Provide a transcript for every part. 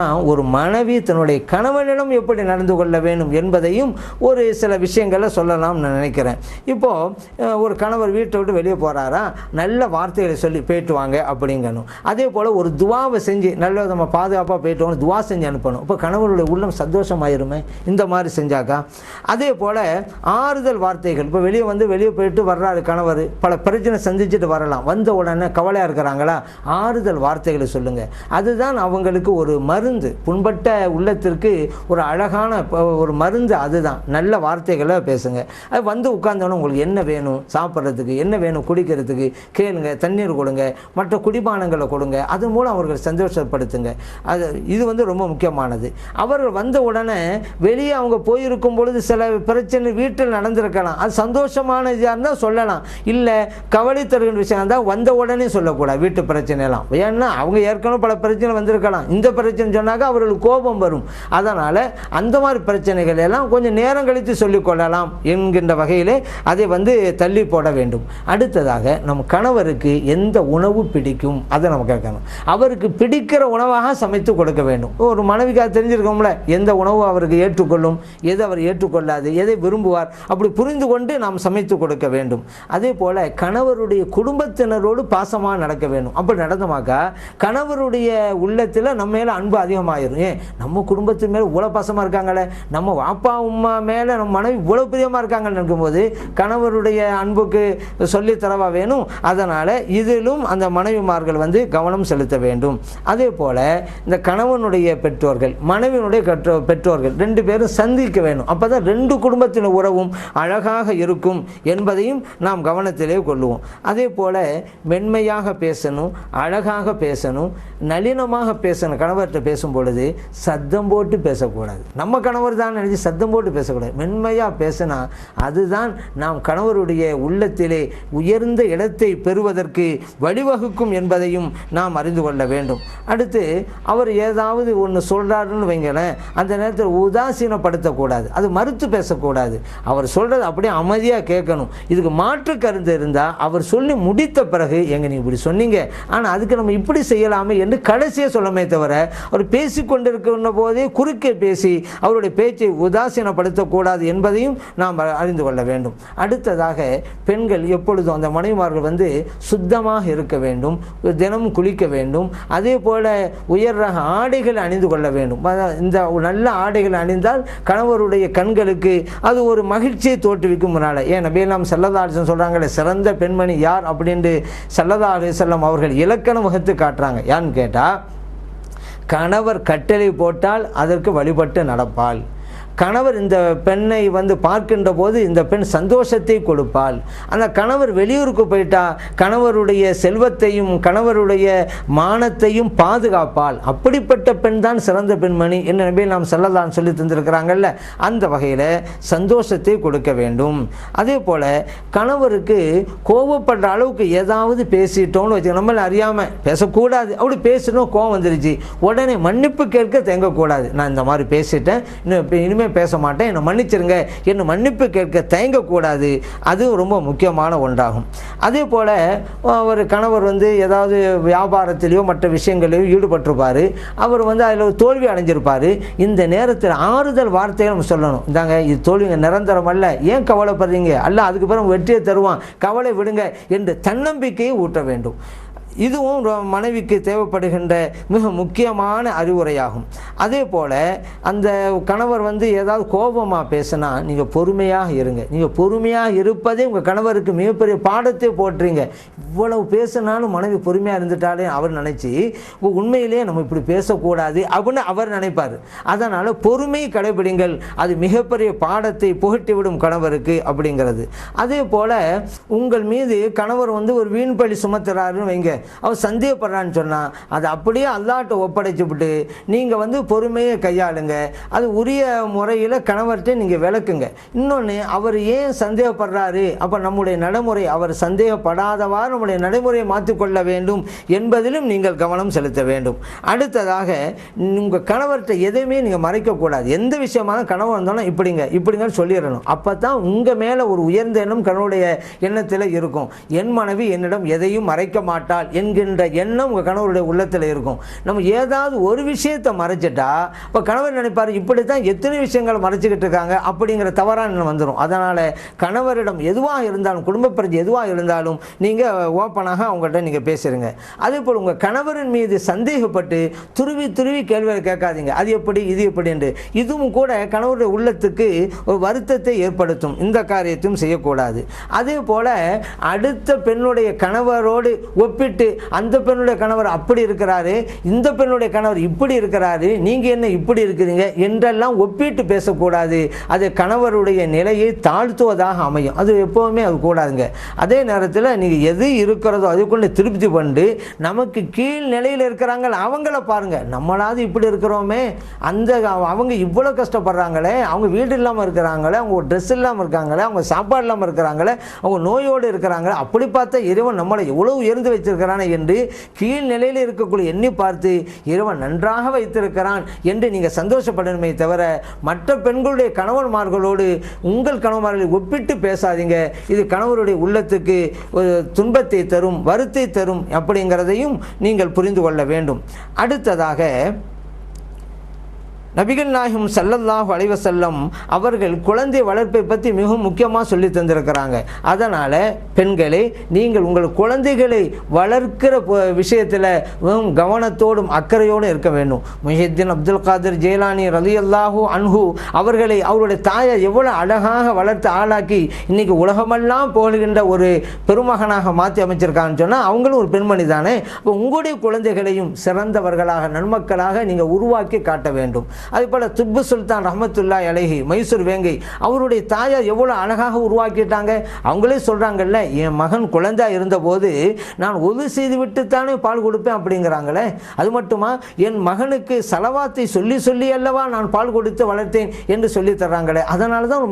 ஒரு மனைவி தன்னுடைய கணவனிடம் எப்படி நடந்து கொள்ள வேண்டும் என்பதையும் ஒரு சில விஷயங்களை சொல்லலாம்னு நான் நினைக்கிறேன். இப்போது ஒரு கணவர் வீட்டை விட்டு வெளியே போகிறாரா நல்ல வார்த்தைகளை சொல்லி போயிட்டு வாங்க அப்படிங்கணும். அதே போல் ஒரு துவாவை செஞ்சு நல்ல நம்ம பாதுகாப்பாக போயிட்டு வாங்க துவா செஞ்சு அனுப்பணும். இப்போ கணவருடைய உள்ளம் சந்தோஷமாயிருமே? இந்த மாதிரி செஞ்சாக்கா? அதே போல் ஆறுதல் வார்த்தைகள். இப்போ வெளியே வந்து வெளியே போயிட்டு வர்றாரு கணவர். பல பிரச்சனை சந்திச்சுட்டு வரலாம். வந்த உடனே கவலையாக இருக்கிறாங்களா? ஆறுதல் வார்த்தைகளை சொல்லுங்கள் அதுதான் அவங்களுக்கு ஒரு மருந்து புண்பட்ட உள்ளத்திற்கு ஒரு அழகான ஒரு மருந்து அதுதான். நல்ல வார்த்தைகளை பேசுங்க. அது வந்து உட்கார்ந்தோன்னே உங்களுக்கு என்ன வேணும்? சாப்பிட்றதுக்கு என்ன வேணும்? குடிக்கிறதுக்கு கேளுங்க தண்ணீர் கொடுங்க மற்ற குடிபானங்களை கொடுங்க. அது மூலம் அவர்கள் சந்தோஷப்படுத்துங்க. அது இது வந்து ரொம்ப முக்கியமானது. அவர்கள் வந்த உடனே வெளியே அவங்க போயிருக்கும் பொழுது சில பிரச்சனை வீட்டில் நடந்திருக்கலாம். அது சந்தோஷமான இதாக இருந்தால் சொல்லலாம். இல்லை கவலை தருகின்ற விஷயம் இருந்தால் வந்த உடனே சொல்லக்கூடாது. வீட்டு பிரச்சனைலாம் ஏன்னா அவங்க ஏற்கனவே பல பிரச்சனை வந்திருக்கலாம். இந்த பிரச்சனை சொன்னாக்கா அவர்களுக்கு கோபம் வரும். அதனால் அந்த மாதிரி பிரச்சனைகள் எல்லாம் கொஞ்சம் நேரம் கழித்து சொல்லிக் கொள்ளலாம் என்கின்ற வகையிலே அதை வந்து தள்ளி போட வேண்டும். அடுத்ததாக நம் கணவருக்கு எந்த உணவு பிடிக்கும்? அதை நம்ம கேட்கணும். அவருக்கு பிடிக்கிற உணவாக சமைத்து கொடுக்க வேண்டும். ஒரு மனைவிக்காக தெரிஞ்சிருக்கோம்ல. எந்த உணவு அவருக்கு ஏற்றுக்கொள்ளும்? எது அவர் ஏற்றுக்கொள்ளாது? எதை விரும்புவார்? அப்படி புரிந்து கொண்டு நாம் சமைத்து கொடுக்க வேண்டும். அதே போல் கணவருடைய குடும்பத்தினரோடு பாசமாக நடக்க வேண்டும். அப்படி நடந்தமாக்கா கணவருடைய உள்ளத்தில் நம்ம மேலே அன்பு அதிகமாகிடும் ஏன் நம்ம குடும்பத்தின் மேலே இவ்வளோ பாசமாக இருக்காங்களே. நம்ம அப்பா அம்மா மேலே நம்ம மனைவி இவ்வளோ பிரியமாக இருக்காங்கன்னு நினைக்கும்போது கணவருடைய அன்புக்கு சொல்லித் தரவா வேணும். அதனால் இதிலும் அந்த மனைவிமார்கள் வந்து கவனம் செலுத்த வேண்டும். அதே போல் இந்த கணவனுடைய பெற்றோர்கள் மனைவியினுடைய கற்றோ பெற்றோர்கள் ரெண்டு பேரும் சந்திக்க வேணும். அப்போ தான் ரெண்டு குடும்பத்தின் உறவும் அழகாக இருக்கும் என்பதையும் நாம் கவனத்திலே கொள்ளுவோம். அதே போல் மென்மையாக பேசணும் அழகாக பேசணும் நளினமாக பேசணும் கணவர்கிட்ட பேசும் பொழுது சத்தம் போட்டு பேசக்கூடாது. நம்ம கணவர் தான் நினச்சி சத்தம் போட்டு பேசக்கூடாது. மென்மையாக பேசினா அதுதான் நாம் கணவருடைய உள்ளத்திலே உயர்ந்த இடத்தை பெறுவதற்கு வழிவகுக்கும் என்பதையும் நாம் அறிந்து கொள்ள வேண்டும். அடுத்து அவர் ஏதாவது ஒன்று சொல்கிறாருன்னு வைங்களேன் அந்த நேரத்தில் உதாசீனப்படுத்தக்கூடாது. அது மறுத்து பேசக்கூடாது. அவர் சொல்கிறது அப்படியே அமைதியாக கேட்கணும். இதுக்கு மாற்று கருத்து இருந்தால் அவர் சொல்லி முடித்த பிறகு எங்கே நீங்கள் இப்படி சொன்னீங்க. ஆனால் அதுக்கு நம்ம இப்படி செய்யலாமே என்று கடைசியாக சொல்லமே தவிர ஒரு பேசி கொண்டிருக்கின்ற போதே குறுக்கே பேசி அவருடைய பேச்சை உதாசீனப்படுத்தக்கூடாது என்பதையும் நாம் அறிந்து கொள்ள வேண்டும். அடுத்ததாக பெண்கள் எப்பொழுதும் அந்த மனைவிமார்கள் வந்து சுத்தமாக இருக்க வேண்டும் தினமும் குளிக்க வேண்டும் அதே போல உயர் ரக ஆடைகள் அணிந்து கொள்ள வேண்டும். இந்த நல்ல ஆடைகள் அணிந்தால் கணவருடைய கண்களுக்கு அது ஒரு மகிழ்ச்சியை தோற்றுவிக்கும் முன்னால். ஏன் நபியெல்லாம் செல்லதாசன் சொல்கிறாங்களே சிறந்த பெண்மணி யார்? அப்படின்ட்டு செல்லதா செல்லம் அவர்கள் இலக்கணம் வகுத்து காட்டுறாங்க. யான்னு கேட்டால் கணவர் கட்டளை போட்டால் அதற்கு வழிபட்டு நடப்பாள். கணவர் இந்த பெண்ணை வந்து பார்க்கின்ற போது இந்த பெண் சந்தோஷத்தை கொடுப்பாள். அந்த கணவர் வெளியூருக்கு போயிட்டா கணவருடைய செல்வத்தையும் கணவருடைய மானத்தையும் பாதுகாப்பாள். அப்படிப்பட்ட பெண் தான் சிறந்த பெண்மணி என்ன நம்பி நாம் செல்லதான் சொல்லி தந்திருக்கிறாங்கல்ல. அந்த வகையில் சந்தோஷத்தை கொடுக்க வேண்டும். அதே போல் கணவருக்கு கோபப்படுற அளவுக்கு ஏதாவது பேசிட்டோம்னு வச்சு நம்மள அறியாமல் பேசக்கூடாது. அப்படி பேசணும் கோவம் வந்துருச்சு. உடனே மன்னிப்பு கேட்க தேங்கக்கூடாது. நான் இந்த மாதிரி பேசிட்டேன். இன்னும் இனிமேல் எதுவுமே பேச மாட்டேன் என்னை மன்னிச்சிருங்க. என்னை மன்னிப்பு கேட்க தயங்கக்கூடாது. அது ரொம்ப முக்கியமான ஒன்றாகும். அதே போல் ஒரு கணவர் வந்து ஏதாவது வியாபாரத்திலையோ மற்ற விஷயங்களையோ ஈடுபட்டிருப்பார். அவர் வந்து அதில் ஒரு தோல்வி அடைஞ்சிருப்பார். இந்த நேரத்தில் ஆறுதல் வார்த்தையை நம்ம சொல்லணும். இந்தாங்க இது தோல்விங்க நிரந்தரம் அல்ல. ஏன் கவலைப்படுறீங்க? அல்ல அதுக்கு பிறகு வெற்றியை தருவான். கவலை விடுங்க என்று தன்னம்பிக்கையை ஊட்ட வேண்டும். இதுவும் மனைவிக்கு தேவைப்படுகின்ற மிக முக்கியமான அறிவுரையாகும். அதே போல் அந்த கணவர் வந்து ஏதாவது கோபமாக பேசினா நீங்கள் பொறுமையாக இருங்க. நீங்கள் பொறுமையாக இருப்பதே உங்கள் கணவருக்கு மிகப்பெரிய பாடத்தை போட்டுறீங்க இவ்வளவு பேசினாலும் மனைவி பொறுமையாக இருந்துட்டாலே அவர் நினச்சி உண்மையிலேயே நம்ம இப்படி பேசக்கூடாது அப்படின்னு அவர் நினைப்பார். அதனால் பொறுமை கடைபிடிங்கள். அது மிகப்பெரிய பாடத்தை புகட்டிவிடும் கணவருக்கு அப்படிங்கிறது. அதே போல் உங்கள் மீது கணவர் வந்து ஒரு வீண் பழி சுமத்துறாருன்னு வைங்க. அவன் சந்தேகப்படுறான்னு சொன்னால் அதை அப்படியே அல்லாட்ட ஒப்படைச்சுவிட்டு நீங்கள் வந்து பொறுமையை கையாளுங்க. அது உரிய முறையில் கணவர்கிட்ட நீங்கள் விளக்குங்க. இன்னொன்று அவர் ஏன் சந்தேகப்படுறாரு? அப்போ நம்முடைய நடைமுறை அவர் சந்தேகப்படாதவாறு நம்முடைய நடைமுறையை மாற்றிக்கொள்ள வேண்டும் என்பதிலும் நீங்கள் கவனம் செலுத்த வேண்டும். அடுத்ததாக உங்கள் கணவர்கிட்ட எதையுமே நீங்கள் மறைக்கக்கூடாது. எந்த விஷயமான கனவு வந்தாலும் இப்படிங்க இப்படிங்கன்னு சொல்லிடணும். அப்போ தான் உங்கள் மேலே ஒரு உயர்ந்த எண்ணம் கணவனுடைய எண்ணத்தில் இருக்கும். என் மனைவி என்னிடம் எதையும் மறைக்க மாட்டாள். என்கின்ற எண்ணம் உங்கள் கணவருடைய உள்ளத்தில் இருக்கும். நம்ம ஏதாவது ஒரு விஷயத்தை மறைச்சிட்டா இப்போ கணவர் நினைப்பார் இப்படி தான் எத்தனை விஷயங்களை மறைச்சிக்கிட்டு இருக்காங்க அப்படிங்கிற தவறான வந்துடும் அதனால் கணவரிடம் எதுவாக இருந்தாலும் குடும்ப பிரச்சனை எதுவாக இருந்தாலும் நீங்கள் ஓப்பனாக அவங்கள்ட்ட நீங்கள் பேசுகிறீங்க அதே போல் உங்கள் கணவரின் மீது சந்தேகப்பட்டு துருவி துருவி கேள்வியை கேட்காதீங்க. அது எப்படி இது எப்படி என்று. இதுவும் கூட கணவருடைய உள்ளத்துக்கு ஒரு வருத்தத்தை ஏற்படுத்தும். இந்த காரியத்தையும் செய்யக்கூடாது. அதே போல் அடுத்த பெண்ணுடைய கணவரோடு ஒப்பிட்டு அந்த பெண்ணுடைய கணவர் அப்படி இருக்கிறாரு இந்த பெண்ணுடைய கணவர் இப்படி இருக்கிறாரு நீங்கள் என்ன இப்படி இருக்கிறீங்க என்றெல்லாம் ஒப்பிட்டு பேசக்கூடாது. அது கணவருடைய நிலையை தாழ்த்துவதாக அமையும். அது எப்போவுமே அது கூடாதுங்க. அதே நேரத்தில் நீங்கள் எது இருக்கிறதோ அதுக்குள்ளே திருப்தி பண்ணி நமக்கு கீழ் நிலையில் இருக்கிறாங்க அவங்கள பாருங்கள் நம்மளாவது இப்படி இருக்கிறோமே. அந்த அவங்க இவ்வளோ கஷ்டப்படுறாங்களே அவங்க வீடு இல்லாமல் இருக்கிறாங்களே அவங்க ட்ரெஸ் இல்லாமல் இருக்காங்களே அவங்க சாப்பாடு இல்லாமல் இருக்கிறாங்களே அவங்க நோயோடு இருக்கிறாங்களே அப்படி பார்த்தா இறைவன் நம்மளை எவ்வளோ உயர்ந்து வைத்திருக்கிறானே என்று கீழ்நிலையில் இருக்கக்கூடிய எண்ணி பார்த்து இறைவன் நன்றாக வைத்திருக்கிறான் என்று நீங்கள் சந்தோஷப்படணுமே தவிர மற்ற பெண்களுடைய கணவன்மார்களோடு உங்கள் கணவன்மார்களை ஒப்பிட்டு பேசாதீங்க. இது கணவருடைய உள்ளத்துக்கு ஒரு துன்பத்தை தரும் வருத்தை தரும் அப்படிங்கிறதையும் நீங்கள் புரிந்து கொள்ள வேண்டும். அடுத்ததாக நபிகள் நாயகம் சல்லல்லாஹு அலைவசல்லம் அவர்கள் குழந்தை வளர்ப்பை பற்றி மிகவும் முக்கியமாக சொல்லி தந்திருக்கிறாங்க. அதனால் பெண்களே நீங்கள் உங்கள் குழந்தைகளை வளர்க்கிற விஷயத்தில் மிகவும் கவனத்தோடும் அக்கறையோடும் இருக்க வேண்டும். முஹித்தின் அப்துல் காதர் ஜெயலானி ரலி அல்லாஹூ அன்ஹு அவர்களை அவருடைய தாயை எவ்வளோ அழகாக வளர்த்து ஆளாக்கி இன்றைக்கி உலகமெல்லாம் புகழ்கின்ற ஒரு பெருமகனாக மாற்றி அமைச்சிருக்காங்கன்னு சொன்னால் அவங்களும் ஒரு பெண்மணி தானே? அப்போ உங்களுடைய குழந்தைகளையும் சிறந்தவர்களாக நன்மக்களாக நீங்கள் உருவாக்கி காட்ட வேண்டும். அதேபோல் துப்பு சுல்தான் ரஹமத்துல்லா அலஹி மைசூர் வேங்கை அவருடைய தாயார் எவ்வளோ அழகாக உருவாக்கிட்டாங்க? அவங்களே சொல்கிறாங்கல்ல என் மகன் குழந்தையாக இருந்தபோது நான் ஒது செய்து விட்டுத்தானே பால் கொடுப்பேன் அப்படிங்கிறாங்களே. அது மட்டுமா என் மகனுக்கு சலவாத்தை சொல்லி சொல்லி அல்லவா நான் பால் கொடுத்து வளர்த்தேன் என்று சொல்லி தர்றாங்களே. அதனால தான்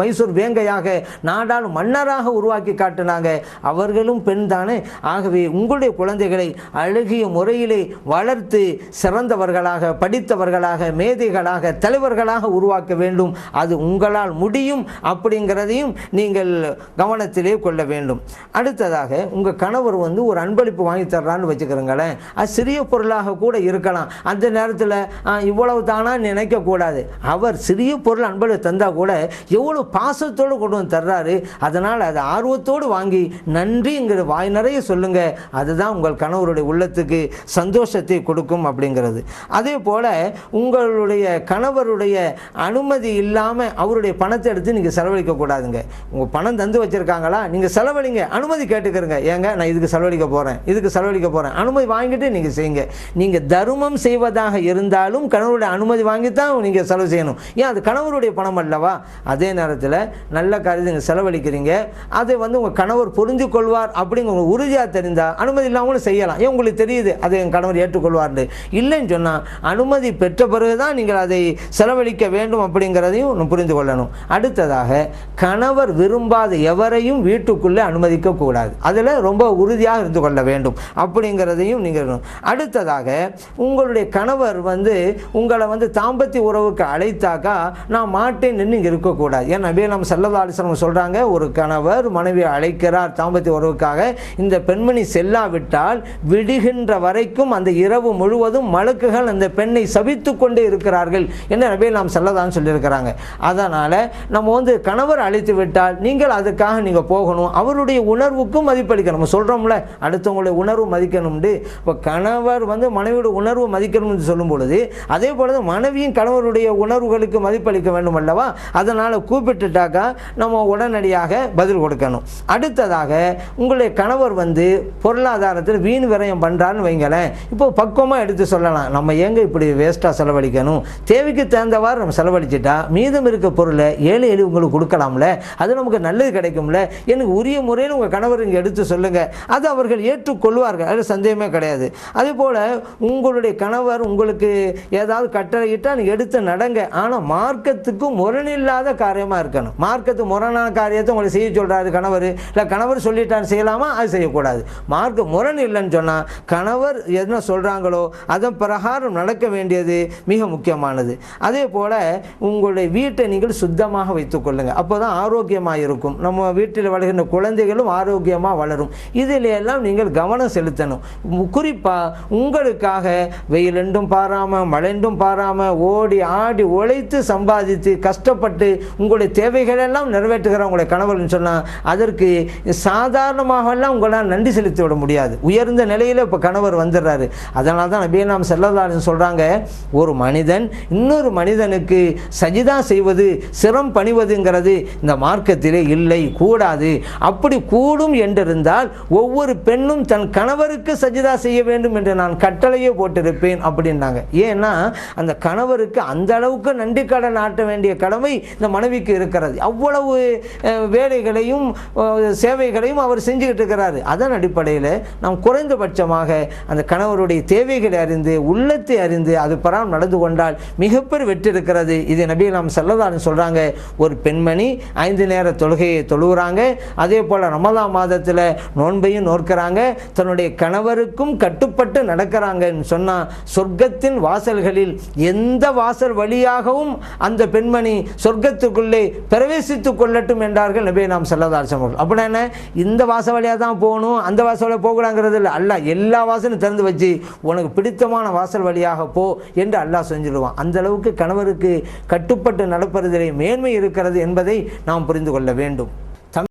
மைசூர் வேங்கையாக நாடால் மன்னராக உருவாக்கி காட்டினாங்க. அவர்களும் பெண் தானே. ஆகவே உங்களுடைய குழந்தைகளை அழகிய முறையிலே வளர்த்து சிறந்தவர்களாக படித்தவர்களாக மேதைகளாக தலைவர்களாக உருவாக்க வேண்டும். அது உங்களால் முடியும் அப்படிங்கிறதையும் நீங்கள் கவனத்திலே கொள்ள வேண்டும். அடுத்ததாக உங்கள் கணவர் வந்து ஒரு அன்பளிப்பு வாங்கி தர்றான்னு வச்சுக்கிறோங்களேன். அது சிறிய பொருளாக கூட இருக்கலாம். அந்த நேரத்தில் இவ்வளவு தானா? நினைக்கக்கூடாது அவர் சிறிய பொருள் அன்பளிப்பு தந்தால் கூட எவ்வளோ பாசத்தோடு கொண்டு வந்து தர்றாரு அதனால் அதை ஆர்வத்தோடு வாங்கி நன்றிங்கிற வாய் நிறைய சொல்லுங்க. அதுதான் உங்கள் கணவருடைய உள்ளத்துக்கு சந்தோஷத்தை கொடுக்கும் அப்படிங்கிறது. அதே போல் உங்கள் உங்களுடைய கணவருடைய அனுமதி இல்லாமல் அவருடைய பணத்தை எடுத்து நீங்கள் செலவழிக்க கூடாதுங்க. உங்கள் பணம் தந்து வச்சுருக்காங்களா நீங்கள் செலவழிங்க. அனுமதி கேட்டுக்கிறங்க ஏங்க நான் இதுக்கு செலவழிக்க போகிறேன் இதுக்கு செலவழிக்க போகிறேன் அனுமதி வாங்கிட்டு நீங்கள் செய்யுங்க. நீங்கள் தருமம் செய்வதாக இருந்தாலும் கணவருடைய அனுமதி வாங்கி தான் நீங்கள் செலவு செய்யணும். ஏன் அது கணவருடைய பணம் அல்லவா? அதே நேரத்தில் நல்ல காரியத்தை நீங்கள் செலவழிக்கிறீங்க. அதை வந்து உங்கள் கணவர் புரிஞ்சு கொள்வார் அப்படிங்கிற உங்களுக்கு உறுதியாக தெரிந்தால் அனுமதி இல்லாமலும் செய்யலாம். ஏன் உங்களுக்கு தெரியுது அதை என் கணவர் ஏற்றுக்கொள்வார்னு. இல்லைன்னு சொன்னால் அனுமதி பெற்ற பிறகு தான் நீங்கள் அதை செலவழிக்க வேண்டும் அப்படிங்கிறதையும் புரிந்து கொள்ளணும். அடுத்ததாக கணவர் விரும்பாத எவரையும் வீட்டுக்குள்ளே அனுமதிக்கக்கூடாது அதில் ரொம்ப உறுதியாக இருந்து கொள்ள வேண்டும் அப்படிங்கிறதையும் நீங்கள் அடுத்ததாக உங்களுடைய கணவர் வந்து உங்களை வந்து தாம்பத்திய உறவுக்கு அழைத்தாக்கா நான் மாட்டேன் நீங்கள் இருக்கக்கூடாது ஏன் நபி நம்ம செல்லதா சொல்கிறாங்க ஒரு கணவர் மனைவியை அழைக்கிறார் தாம்பத்திய உறவுக்காக இந்த பெண்மணி செல்லாவிட்டால் விடுகின்ற வரைக்கும் அந்த இரவு முழுவதும் மலக்குகள் அந்த பெண்ணை சபித்து கொண்டே இருக்கிறார்கள் என்று நபி நாம் செல்லதான் சொல்லியிருக்கிறாங்க. அதனால் நம்ம வந்து கணவர் அழைத்து விட்டால் நீங்கள் அதுக்காக நீங்கள் போகணும். அவருடைய உணர்வுக்கும் மதிப்பளிக்கணும். நம்ம சொல்கிறோம்ல அடுத்தவங்களுடைய உணர்வு மதிக்கணும்னு இப்போ கணவர் வந்து மனைவியோட உணர்வு மதிக்கணும்னு சொல்லும் பொழுது அதே போல தான் மனைவியும் கணவருடைய உணர்வுகளுக்கு மதிப்பளிக்க வேண்டும் அல்லவா? அதனால் கூப்பிட்டுட்டாக்கா நம்ம உடனடியாக பதில் கொடுக்கணும். அடுத்ததாக உங்களுடைய கணவர் வந்து பொருளாதாரத்தில் வீண் விரயம் பண்ணுறான்னு வைங்களேன். இப்போ பக்குவமாக எடுத்து சொல்லலாம். நம்ம ஏங்க இப்படி வேஸ்ட்டாக செலவழிக்கணும்? செலவழிக்கணும் தேவைக்கு தகுந்தவாறு நம்ம செலவழிச்சிட்டா மீதம் இருக்க பொருளை ஏழை எளி உங்களுக்கு கொடுக்கலாம்ல? அது நமக்கு நல்லது கிடைக்கும்ல? எனக்கு உரிய முறையில் உங்கள் கணவர் இங்கே எடுத்து சொல்லுங்கள் அது அவர்கள் ஏற்றுக்கொள்வார்கள். அது சந்தேகமே கிடையாது. அதே போல் உங்களுடைய கணவர் உங்களுக்கு ஏதாவது கட்டளையிட்டால் நீங்கள் எடுத்து நடங்க. ஆனால் மார்க்கத்துக்கு முரணில்லாத காரியமாக இருக்கணும். மார்க்கத்துக்கு முரணான காரியத்தை உங்களை செய்ய சொல்கிறாரு கணவர். இல்லை கணவர் சொல்லிட்டான்னு செய்யலாமா? அது செய்யக்கூடாது. மார்க்க முரண் இல்லைன்னு சொன்னால் கணவர் என்ன சொல்கிறாங்களோ அதன் பிரகாரம் நடக்க வேண்டியது மிக முக்கியமானது. அதே போல் உங்களுடைய வீட்டை நீங்கள் சுத்தமாக வைத்துக்கொள்ளுங்கள் அப்போ தான் ஆரோக்கியமாக இருக்கும். நம்ம வீட்டில் வளர்கின்ற குழந்தைகளும் ஆரோக்கியமாக வளரும். இதில் எல்லாம் நீங்கள் கவனம் செலுத்தணும். குறிப்பாக உங்களுக்காக வெயிலெண்டும் பாராமல் மழைண்டும் பாராமல் ஓடி ஆடி உழைத்து சம்பாதித்து கஷ்டப்பட்டு உங்களுடைய தேவைகளெல்லாம் நிறைவேற்றுகிற உங்களுடைய கணவர்னு சொன்னால் அதற்கு சாதாரணமாகலாம் உங்களால் நன்றி செலுத்தி விட முடியாது. உயர்ந்த நிலையில் இப்போ கணவர் வந்துடுறாரு. அதனால தான் நபியே செல்லதாருன்னு சொல்கிறாங்க ஒரு மனிதன் இன்னொரு மனிதனுக்கு சஜிதா செய்வது சிரம் பணிவதுங்கிறது இந்த மார்க்கத்திலே இல்லை கூடாது. அப்படி கூடும் என்றிருந்தால் ஒவ்வொரு பெண்ணும் தன் கணவருக்கு சஜிதா செய்ய வேண்டும் என்று நான் கட்டளையே போட்டிருப்பேன் அப்படின்னாங்க. ஏன்னா அந்த கணவருக்கு அந்த அளவுக்கு நன்றி கடன் ஆட்ட வேண்டிய கடமை இந்த மனைவிக்கு இருக்கிறது. அவ்வளவு வேலைகளையும் சேவைகளையும் அவர் செஞ்சுக்கிட்டு இருக்கிறாரு. அதன் அடிப்படையில் நாம் குறைந்தபட்சமாக அந்த கணவருடைய தேவைகளை அறிந்து உள்ளத்தை அறிந்து அது பராம் நடந்து கொண்டு கொண்டால் மிகப்பெரிய வெற்றி இருக்கிறது இது நபி நாம் செல்லதான்னு சொல்கிறாங்க ஒரு பெண்மணி ஐந்து நேர தொழுகையை தொழுகிறாங்க அதே போல் ரமதா மாதத்தில் நோன்பையும் நோக்கிறாங்க தன்னுடைய கணவருக்கும் கட்டுப்பட்டு நடக்கிறாங்கன்னு சொன்னால் சொர்க்கத்தின் வாசல்களில் எந்த வாசல் வழியாகவும் அந்த பெண்மணி சொர்க்கத்துக்குள்ளே பிரவேசித்துக் கொள்ளட்டும் என்றார்கள் நபி நாம் செல்லதார் சமூகம் அப்படின்னா என்ன? இந்த வாசல் வழியாக தான் போகணும். அந்த வாசல் வழியாக போகக்கூடாங்கிறது இல்லை. அல்ல எல்லா வாசலும் திறந்து வச்சு உனக்கு பிடித்தமான வாசல் வழியாக போ என்று அல்லாஹ் செஞ்சிடுவான். அந்த அளவுக்கு கணவருக்கு கட்டுப்பட்டு நடப்பதிலே மேன்மை இருக்கிறது என்பதை நாம் புரிந்து கொள்ள வேண்டும்.